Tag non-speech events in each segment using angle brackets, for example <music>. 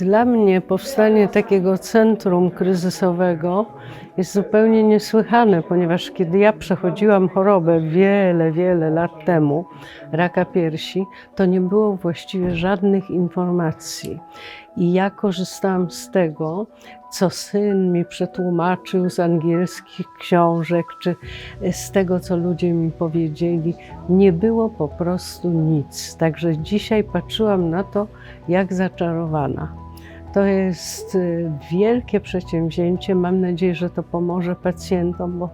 Dla mnie powstanie takiego centrum kryzysowego jest zupełnie niesłychane, ponieważ kiedy ja przechodziłam chorobę wiele, wiele lat temu, raka piersi, to nie było właściwie żadnych informacji. I ja korzystałam z tego, co syn mi przetłumaczył z angielskich książek, czy z tego, co ludzie mi powiedzieli. Nie było po prostu nic. Także dzisiaj patrzyłam na to, jak zaczarowana. To jest y, wielkie przedsięwzięcie. Mam nadzieję, że to pomoże pacjentom, bo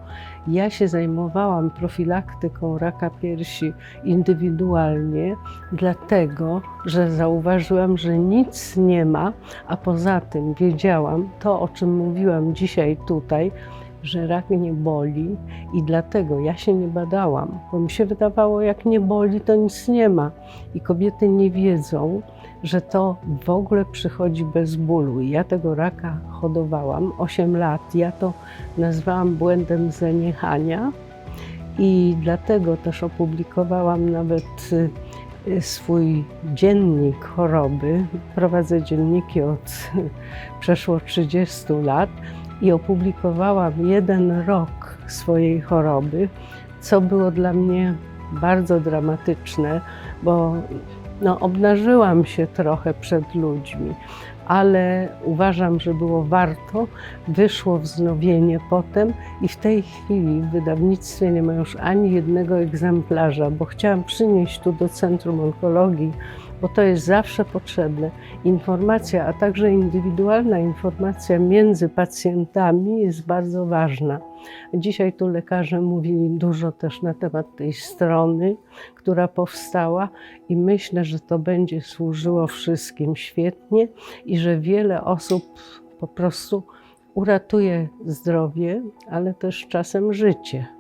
ja się zajmowałam profilaktyką raka piersi indywidualnie, dlatego że zauważyłam, że nic nie ma, a poza tym wiedziałam to, o czym mówiłam dzisiaj tutaj, że rak nie boli i dlatego ja się nie badałam, bo mi się wydawało, jak nie boli, to nic nie ma. I kobiety nie wiedzą, że to w ogóle przychodzi bez bólu. Ja tego raka hodowałam 8 lat. Ja to nazwałam błędem zaniechania i dlatego też opublikowałam nawet y, swój dziennik choroby. Prowadzę dzienniki od <laughs> przeszło 30 lat i opublikowałam jeden rok swojej choroby, co było dla mnie bardzo dramatyczne, bo no, obnażyłam się trochę przed ludźmi, ale uważam, że było warto. Wyszło wznowienie potem i w tej chwili w wydawnictwie nie ma już ani jednego egzemplarza, bo chciałam przynieść tu do Centrum Onkologii, bo to jest zawsze potrzebne. Informacja, a także indywidualna informacja między pacjentami jest bardzo ważna. Dzisiaj tu lekarze mówili dużo też na temat tej strony, która powstała i myślę, że to będzie służyło wszystkim świetnie i że wiele osób po prostu uratuje zdrowie, ale też czasem życie.